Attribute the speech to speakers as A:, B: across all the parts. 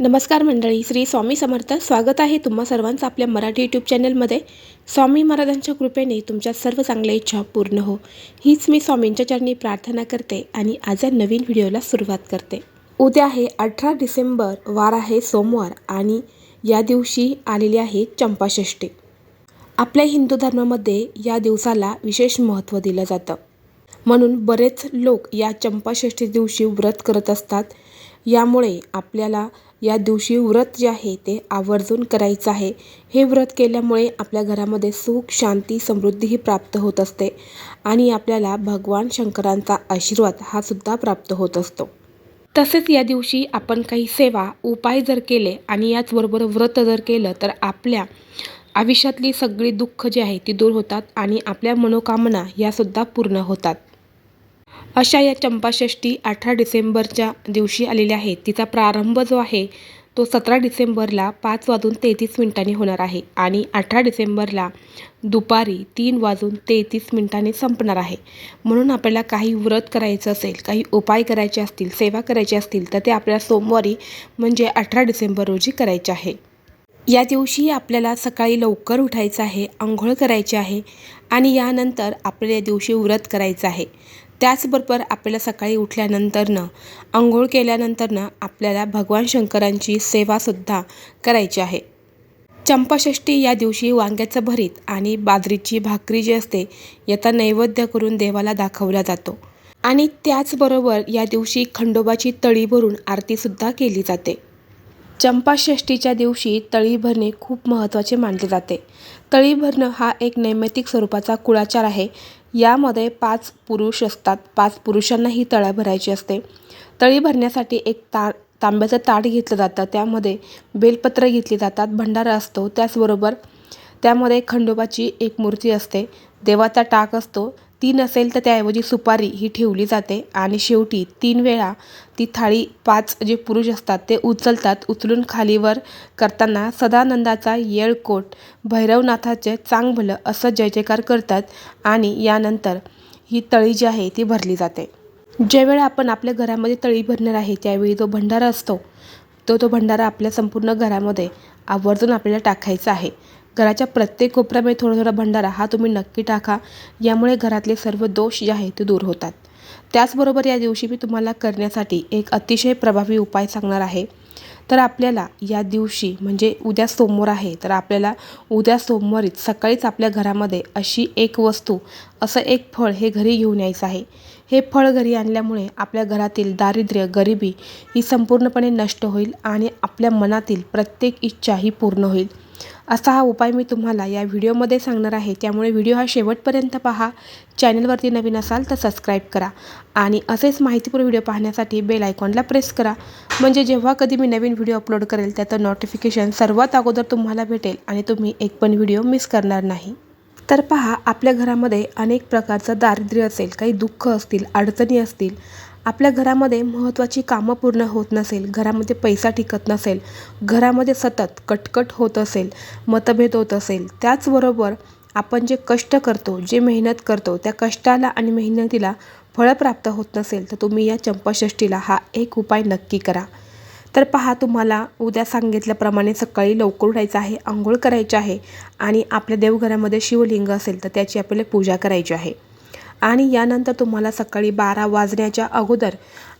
A: नमस्कार मंडळी श्री स्वामी समर्थ. स्वागत आहे तुम्हा सर्वांचं आपल्या मराठी यूट्यूब चॅनलमध्ये स्वामी महाराजांच्या कृपेने तुमच्या सर्व चांगल्या इच्छा पूर्ण हो. हीच मी स्वामींच्या चरणी प्रार्थना करते आणि आज या नवीन व्हिडिओला सुरुवात करते. उद्या आहे अठरा डिसेंबर वार आहे सोमवार आणि या दिवशी आलेली आहे चंपाषष्ठी. आपल्या हिंदू धर्मामध्ये या दिवसाला विशेष महत्त्व दिलं जातं. म्हणून बरेच लोक या चंपाषष्ठी दिवशी व्रत करत असतात. यामुळे आपल्याला या दिवशी व्रत जे आहे ते आवर्जून करायचं आहे. हे व्रत केल्यामुळे आपल्या घरामध्ये सुख शांती समृद्धीही प्राप्त होत असते आणि आपल्याला भगवान शंकरांचा आशीर्वाद हा सुद्धा प्राप्त होत असतो. तसेच या दिवशी आपण काही सेवा उपाय जर केले आणि याचबरोबर व्रत जर केलं तर आपल्या आयुष्यातली सगळी दुःख जी आहे ती दूर होतात आणि आपल्या मनोकामना यासुद्धा पूर्ण होतात. अशा या चंपाषष्ठी अठरा डिसेंबरच्या दिवशी आलेल्या आहेत तिचा प्रारंभ जो आहे तो सतरा डिसेंबरला पाच वाजून तेहतीस मिनिटांनी होणार आहे आणि अठरा डिसेंबरला दुपारी तीन वाजून तेहतीस मिनिटांनी संपणार आहे. म्हणून आपल्याला काही व्रत करायचं असेल काही उपाय करायचे असतील सेवा करायची असतील तर ते आपल्याला सोमवारी म्हणजे अठरा डिसेंबर रोजी करायचे आहे. या दिवशी आपल्याला सकाळी लवकर उठायचं आहे आंघोळ करायची आहे आणि यानंतर आपल्याला या दिवशी व्रत करायचं आहे. त्याचबरोबर आपल्याला सकाळी उठल्यानंतरनं आंघोळ केल्यानंतरनं आपल्याला भगवान शंकरांची सेवासुद्धा करायची आहे. चंपाषष्ठी या दिवशी वांग्याचं भरीत आणि बाजरीची भाकरी जी असते याचा नैवेद्य करून देवाला दाखवला जातो. आणि त्याचबरोबर या दिवशी खंडोबाची तळी भरून आरतीसुद्धा केली जाते. चंपाषष्ठीच्या दिवशी तळी भरणे खूप महत्त्वाचे मानले जाते. तळी भरणं हा एक नैमित्तिक स्वरूपाचा कुळाचार आहे यामध्ये पाच पुरुष असतात. पाच पुरुषांना ही तळ्या भरायची असते. तळी भरण्यासाठी एक ता तांब्याचं ताट घेतलं जातं. त्यामध्ये बेलपत्र घेतली जातात. भंडारा असतो. त्याचबरोबर त्यामध्ये खंडोबाची एक मूर्ती असते. देवाचा टाक असतो. ती नसेल तर त्याऐवजी सुपारी ही ठेवली जाते. आणि शेवटी तीन वेळा ती थाळी पाच जे पुरुष असतात ते उचलतात. उचलून खालीवर करताना सदानंदाचा येळकोट भैरवनाथाचे चांग भलं असं जय जयकार करतात आणि यानंतर ही तळी जी आहे ती भरली जाते. ज्यावेळी आपण आपल्या घरामध्ये तळी भरणार आहे त्यावेळी जो भंडारा असतो तो तो भंडारा आपल्या संपूर्ण घरामध्ये आवर्जून आपल्याला टाकायचा आहे. घराच्या प्रत्येक कोपऱ्यामध्ये थोडा थोडा भंडारा हा तुम्ही नक्की टाका. यामुळे घरातले सर्व दोष जे आहेत ते दूर होतात. त्याचबरोबर या दिवशी मी तुम्हाला करण्यासाठी एक अतिशय प्रभावी उपाय सांगणार आहे. तर आपल्याला या दिवशी म्हणजे उद्या सोमवार आहे तर आपल्याला उद्या सोमवारीच सकाळीच आपल्या घरामध्ये अशी एक वस्तू असं एक फळ हे घरी घेऊन यायचं आहे. हे फळ घरी आणल्यामुळे आपल्या घरातील दारिद्र्य गरिबी ही संपूर्णपणे नष्ट होईल आणि आपल्या मनातील प्रत्येक इच्छा ही पूर्ण होईल. असा हा उपाय मी तुम्हाला या व्हिडिओमध्ये सांगणार आहे. त्यामुळे व्हिडिओ हा शेवटपर्यंत पहा. चॅनलवरती नवीन असाल तर सबस्क्राईब करा आणि असेच माहितीपूर्ण व्हिडिओ पाहण्यासाठी बेल आयकॉनला प्रेस करा. म्हणजे जेव्हा कधी मी नवीन व्हिडिओ अपलोड करेल त्याचं नोटिफिकेशन सर्वात अगोदर तुम्हाला भेटेल आणि तुम्ही एक पण व्हिडिओ मिस करणार नाही. तर पहा आपल्या घरामध्ये अनेक प्रकारचं दारिद्र्य असेल काही दुःख असतील अडचणी असतील आपल्या घरामध्ये महत्त्वाची कामं पूर्ण होत नसेल घरामध्ये पैसा टिकत नसेल घरामध्ये सतत कटकट होत असेल मतभेद होत असेल त्याचबरोबर आपण जे कष्ट करतो जे मेहनत करतो त्या कष्टाला आणि मेहनतीला फळं प्राप्त होत नसेल तर तुम्ही या चंपाषष्ठीला हा एक उपाय नक्की करा. तर पहा तुम्हाला उद्या सांगितल्याप्रमाणे सकाळी लवकर उठायचं आहे आंघोळ करायची आहे आणि आपल्या देवघरामध्ये शिवलिंग असेल तर त्याची आपल्याला पूजा करायची आहे. आणि यानंतर तुम्हाला सकाळी बारा वाजण्याच्या अगोदर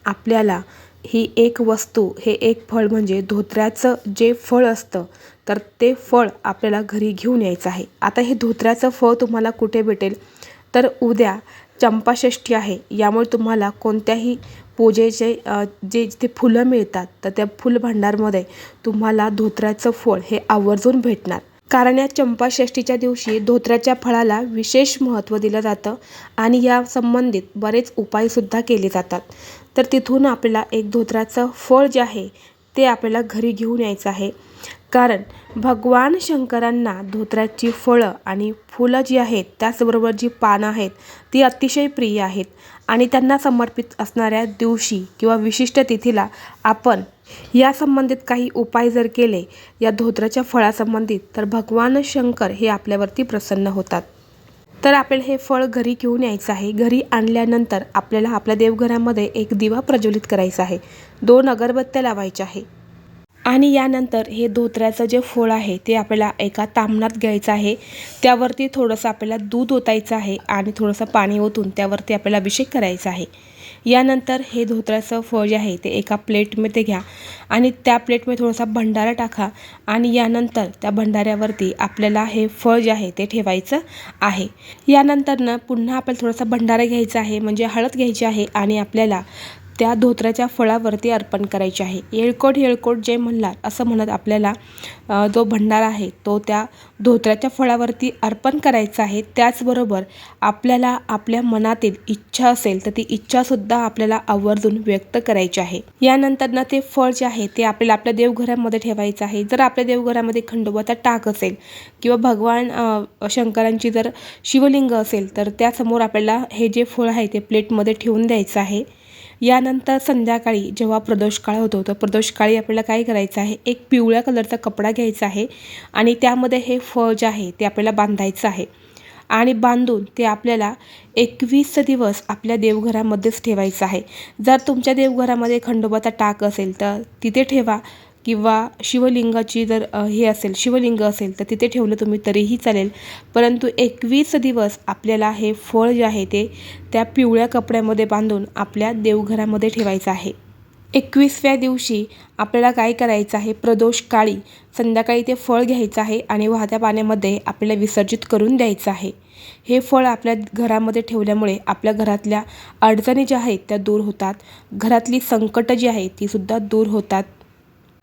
A: आपल्याला ही एक वस्तू हे एक फळ म्हणजे धोत्र्याचं जे फळ असतं तर ते फळ आपल्याला घरी घेऊन यायचं आहे. आता हे धोत्र्याचं फळ तुम्हाला कुठे भेटेल? तर उद्या चंपाषष्ठी आहे. यामुळे तुम्हाला कोणत्याही पूजेचे जे जिथे फुलं मिळतात तर त्या फुलभांडारमध्ये तुम्हाला धोत्र्याचं फळ हे आवर्जून भेटणार. कारण या चंपाषष्ठीच्या दिवशी धोत्र्याच्या फळाला विशेष महत्त्व दिलं जातं आणि या संबंधित बरेच उपायसुद्धा केले जातात. तर तिथून आपल्याला एक धोत्र्याचं फळ जे आहे ते आपल्याला घरी घेऊन यायचं आहे. कारण भगवान शंकरांना धोत्र्याची फळं आणि फुलं जी आहेत त्याचबरोबर जी पानं आहेत ती अतिशय प्रिय आहेत. आणि त्यांना समर्पित असणाऱ्या दिवशी किंवा विशिष्ट तिथीला आपण या संबंधित काही उपाय जर केले या धोत्राच्या फळासंबंधित तर भगवान शंकर हे आपल्यावरती प्रसन्न होतात. तर आपल्याला हे फळ घरी घेऊन यायचं आहे. घरी आणल्यानंतर आपल्याला आपल्या देवघरामध्ये एक दिवा प्रज्वलित करायचा आहे. दोन अगरबत्त्या लावायच्या आहे. आणि यानंतर हे धोत्र्याचं जे फळ आहे ते आपल्याला एका तामणात घ्यायचं आहे. त्यावरती थोडंसं आपल्याला दूध ओतायचं आहे आणि थोडंसं पाणी ओतून त्यावरती आपल्याला अभिषेक करायचा आहे. यानंतर हे धोत्र्याचं फळ जे आहे ते एका प्लेटमध्ये घ्या आणि त्या प्लेटमध्ये थोडासा भंडारा टाका आणि यानंतर त्या भंडाऱ्यावरती आपल्याला हे फळ जे आहे ते ठेवायचं आहे. यानंतरनं पुन्हा आपल्याला थोडासा भंडारा घ्यायचा आहे म्हणजे हळद घ्यायची आहे आणि आपल्याला त्या धोत्र्याच्या फळावरती अर्पण करायचे आहे. येळकोट येळकोट जे म्हणलात असं म्हणत आपल्याला जो भंडारा आहे तो त्या धोत्र्याच्या फळावरती अर्पण करायचा आहे. त्याचबरोबर आपल्याला आपल्या मनातील इच्छा असेल तर ती इच्छासुद्धा आपल्याला आवर्जून व्यक्त करायची आहे. यानंतर ना ते फळ जे आहे ते आपल्याला आपल्या देवघरामध्ये ठेवायचं आहे. जर आपल्या देवघरामध्ये खंडोबाचा टाक असेल किंवा भगवान शंकरांची जर शिवलिंग असेल तर त्यासमोर आपल्याला हे जे फळ आहे ते प्लेटमध्ये ठेवून द्यायचं आहे. यानंतर संध्याकाळी जेव्हा प्रदोष काळ होतो तर प्रदोष काळी आपल्याला काय करायचं आहे? एक पिवळ्या कलरचा कपडा घ्यायचा आहे आणि त्यामध्ये हे फळ जे आहे ते आपल्याला बांधायचं आहे. आणि बांधून ते आपल्याला एकवीस दिवस आपल्या देवघरामध्येच ठेवायचं आहे. जर तुमच्या देवघरामध्ये खंडोबाचा टाक असेल तर तिथे ठेवा. किंवा शिवलिंगाची जर हे असेल शिवलिंग असेल तर तिथे ठेवलं तुम्ही तरीही चालेल. परंतु एकवीस दिवस आपल्याला हे फळ जे आहे ते त्या पिवळ्या कपड्यामध्ये बांधून आपल्या देवघरामध्ये ठेवायचं आहे. एकवीसव्या दिवशी आपल्याला काय करायचं आहे? प्रदोष काळी संध्याकाळी ते फळ घ्यायचं आहे आणि वाहत्या पाण्यामध्ये आपल्याला विसर्जित करून द्यायचं आहे. हे फळ आपल्या घरामध्ये ठेवल्यामुळे आपल्या घरातल्या अडचणी ज्या आहेत त्या दूर होतात. घरातली संकटं जी आहेत तीसुद्धा दूर होतात.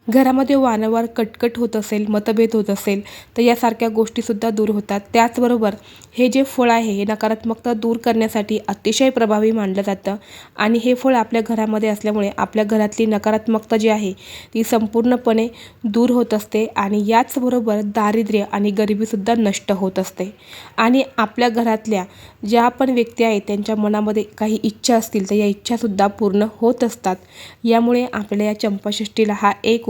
A: घरामध्ये वारंवार कटकट होत असेल मतभेद होत असेल तर यासारख्या गोष्टीसुद्धा दूर होतात. त्याचबरोबर हे जे फळ आहे हे नकारात्मकता दूर करण्यासाठी अतिशय प्रभावी मानलं जातं. आणि हे फळ आपल्या घरामध्ये असल्यामुळे आपल्या घरातली नकारात्मकता जी आहे ती संपूर्णपणे दूर होत असते आणि याचबरोबर दारिद्र्य आणि गरिबीसुद्धा नष्ट होत असते. आणि आपल्या घरातल्या ज्या पण व्यक्ती आहेत त्यांच्या मनामध्ये काही इच्छा असतील तर या इच्छासुद्धा पूर्ण होत असतात. यामुळे आपल्या या चंपाषष्ठीला हा एक